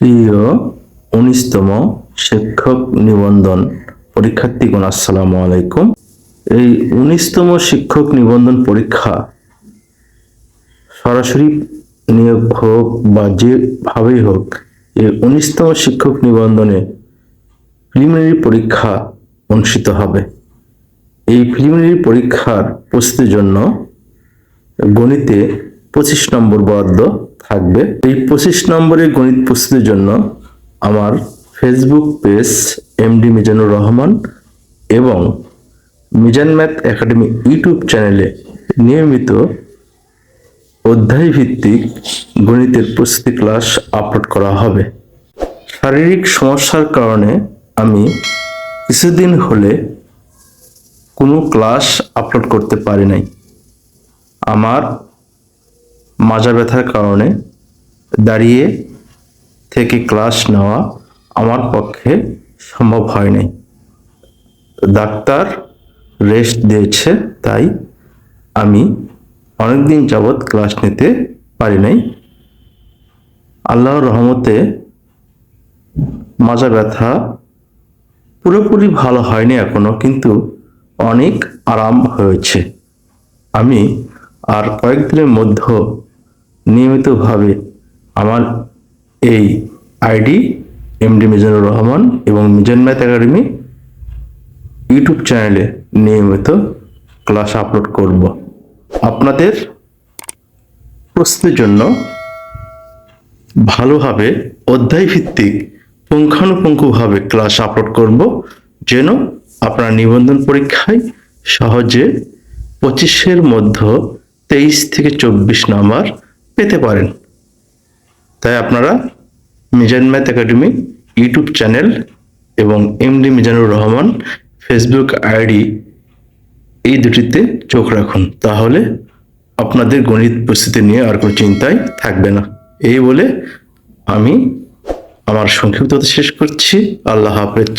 প্রিয় উনিশতম শিক্ষক নিবন্ধন পরীক্ষার্থীগণ আসসালামু আলাইকুম। এই উনিশতম শিক্ষক নিবন্ধন পরীক্ষা সরাসরি নিয়োগ হোক বা যেভাবেই হোক, এই উনিশতম শিক্ষক নিবন্ধনে প্রিলিমিনারি পরীক্ষা অনুষ্ঠিত হবে। এই প্রিলিমিনারি পরীক্ষার প্রস্তুতির জন্য গণিতে পঁচিশ নম্বর বরাদ্দ থাকবে। এই পঁচিশ নম্বরের গণিত প্রস্তুতির জন্য আমার Facebook page MD Mizanur Rahman এবং মিজান ম্যাথ একাডেমি ইউটিউব চ্যানেলে নিয়মিত অধ্যায় ভিত্তিক গণিতের প্রস্তুতি ক্লাস আপলোড করা হবে। শারীরিক সমস্যার কারণে আমি কিছুদিন হলে কোনো ক্লাস আপলোড করতে পারি নাই। আমার মাজা ব্যথার কারণে দাঁড়িয়ে থেকে ক্লাস নেওয়া আমার পক্ষে সম্ভব হয় নাই ডাক্তার রেস্ট দিয়েছে, তাই আমি অনেকদিন যাবৎ ক্লাস নিতে পারি নাই। আল্লাহর রহমতে মাজা ব্যথা পুরোপুরি ভালো হয়নি এখনও, কিন্তু অনেক আরাম হয়েছে। আমি আর কয়েকদিনের মধ্যে নিয়মিতভাবে আমার এই আইডি এমডি মিজানুর রহমান এবং মিজান ম্যাথ একাডেমি ইউটিউব চ্যানেলে নিয়মিত ক্লাস আপলোড করব। আপনাদের প্রস্তুতির জন্য ভালোভাবে অধ্যায় ভিত্তিক পুঙ্খানুপুঙ্খভাবে ক্লাস আপলোড করব, যেন আপনার নিবন্ধন পরীক্ষায় সহজে পঁচিশের মধ্যে তেইশ থেকে চব্বিশ নাম্বার পেতে পারেন। তাই আপনারা Mizan math academy YouTube channel এবং MD Mizanur Rahman Facebook ID এই দুটিতে চোখ রাখুন। তাহলে আপনাদের গণিত প্রস্তুতি নিয়ে আর কোনো চিন্তাই থাকবে না। এই বলে আমি আমার সংক্ষিপ্ততা শেষ করছি। আল্লাহ হাফেজ।